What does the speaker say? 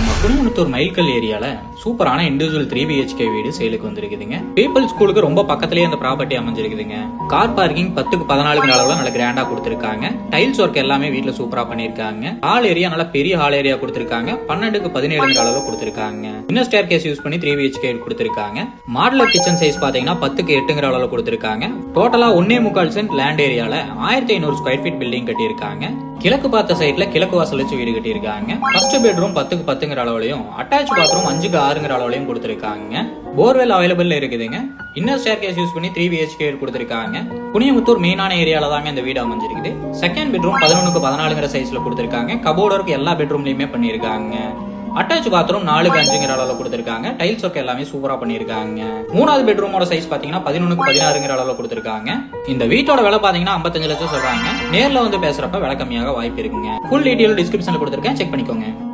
நம்ம குடும்பத்தூர் மைல்கல் ஏரியால சூப்பரான இண்டிவிஜுவல் த்ரீ பிஹெச்கே வீடு சேலுக்கு வந்திருக்குதுங்க. பீப்பிள் ஸ்கூலுக்கு ரொம்ப பக்கத்துலயே அந்த ப்ராப்பர்ட்டி அமைஞ்சிருக்குதுங்க. கார் பார்க்கிங் பத்துக்கு பதினாலுங்கிற அளவுல நல்ல கிராண்டா கொடுத்துருக்காங்க. டைல்ஸ் ஒர்க் எல்லாமே வீட்டுல சூப்பரா பண்ணிருக்காங்க ஹால் ஏரியா நல்ல பெரிய ஹால் ஏரியா கொடுத்துருக்காங்க. பன்னெண்டுக்கு பதினேழுங்கிற அளவுல கொடுத்துருக்காங்க. இன்னும் ஸ்டேர் கேஸ் யூஸ் பண்ணி த்ரீ பிஹெச்கே கொடுத்துருக்காங்க. மாடலர் கிச்சன் சைஸ் பாத்தீங்கன்னா பத்துக்கு எட்டுங்கிற அளவுல கொடுத்துருக்காங்க. டோட்டலா ஒன்னே முக்கால் சென்ட் லேண்ட் ஏரியால ஆயிரத்தி ஐநூறு ஸ்கொயர் ஃபீட் பில்டிங் கட்டியிருக்காங்க. கிழக்கு பார்த்த சைட்ல கிழக்கு வாசல் வச்சு வீடு கட்டியிருக்காங்க. ஃபர்ஸ்ட் பெட்ரூம் பத்துக்கு பத்துங்கிற அளவுலையும் அட்டாச் பாத்ரூம் அஞ்சுக்கு ஆறுங்கிற அளவுலையும் கொடுத்துருக்காங்க. போர்வெல் அவைலபிள் இருக்குதுங்க. இன்னர் ஸ்டேர் கேஸ் யூஸ் பண்ணி த்ரீ பிஹெச்கே கொடுத்துருக்காங்க. புனியமுத்தூர் மெயினான ஏரியால தாங்க இந்த வீடு அமைஞ்சிருக்குது. செகண்ட் பெட்ரூம் பதினொன்னுக்கு பதினாலுங்கிற சைஸ்ல கொடுத்துருக்காங்க. கபோர்டு எல்லா பெட்ரூம்லயுமே பண்ணியிருக்காங்க. அட்டாச் பாத்ரூம் நாலுக்கு அஞ்சுங்கிற அளவுல கொடுத்துருக்காங்க. டைல்ஸ் ஒர்க் எல்லாமே சூப்பரா பண்ணிருக்காங்க மூணாவது பெட்ரூமோட சைஸ் பாத்தீங்கன்னா பதினொன்னுக்கு பதினாறுங்கிற அளவுல கொடுத்துருக்காங்க. இந்த வீட்டோட விலை பாத்தீங்கன்னா 55 லட்சம் சொல்றாங்க. நேர்ல வந்து பேசுறப்ப விலை கம்மியாக வாய்ப்பு இருக்குங்க. ஃபுல் டீடைல் டிஸ்கிரிப்ஷன்ல கொடுத்துருக்கேன். செக் பண்ணிக்கோங்க.